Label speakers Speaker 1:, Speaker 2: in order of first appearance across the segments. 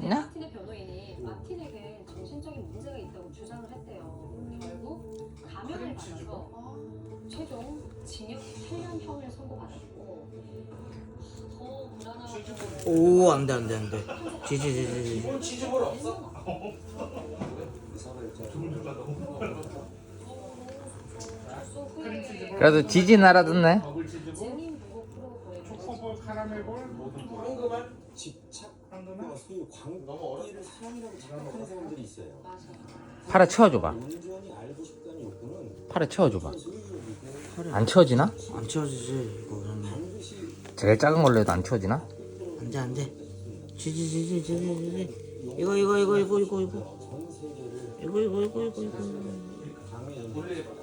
Speaker 1: 네?
Speaker 2: 마틴의 변호인이 마틴에게 정신적인 문제가 있다고 주장을 했대요. 결국 감형을 받아서 최종 징역 8년형을 선고받았고 더 불안하고
Speaker 1: 오 안돼 안돼 안돼 지지지지지
Speaker 3: 이건 치즈볼 없어?
Speaker 1: 그래도 지진 알아듣네
Speaker 3: 더블 치즈볼,
Speaker 2: 증인 보고 프로그램
Speaker 3: 초코볼, 카라멜볼, 모든 볼.
Speaker 4: 황금알 집착?
Speaker 3: 황금알?
Speaker 4: 소위 광기를 사랑이라고 착각하는 사람들이 있어요.
Speaker 1: 팔에 채워줘봐.
Speaker 4: 온전히 알고 싶다는 욕구는
Speaker 1: 팔에 채워줘봐. 안 채워지나?
Speaker 5: 안 채워지지 이거
Speaker 4: 반드시
Speaker 1: 제일 작은 걸로 해도 안 채워지나?
Speaker 5: 안돼 안돼 지지지지지지지 이거 이거 이거 이거 이거 이거.
Speaker 4: 전 세계를
Speaker 5: 이거 이거 이거 이거. 이거
Speaker 4: 강의 이런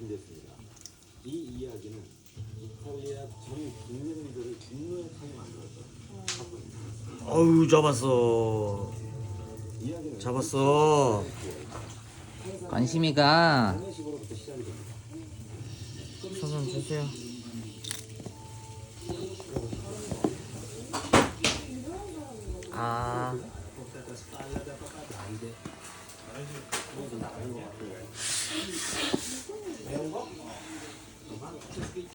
Speaker 4: 준비했습니다. 이 이야기는 이탈리아 전 국민들을 분노에 타게 만들었죠.
Speaker 5: 어우 잡았어 잡았어
Speaker 1: 관심이가.
Speaker 5: 손좀 주세요 아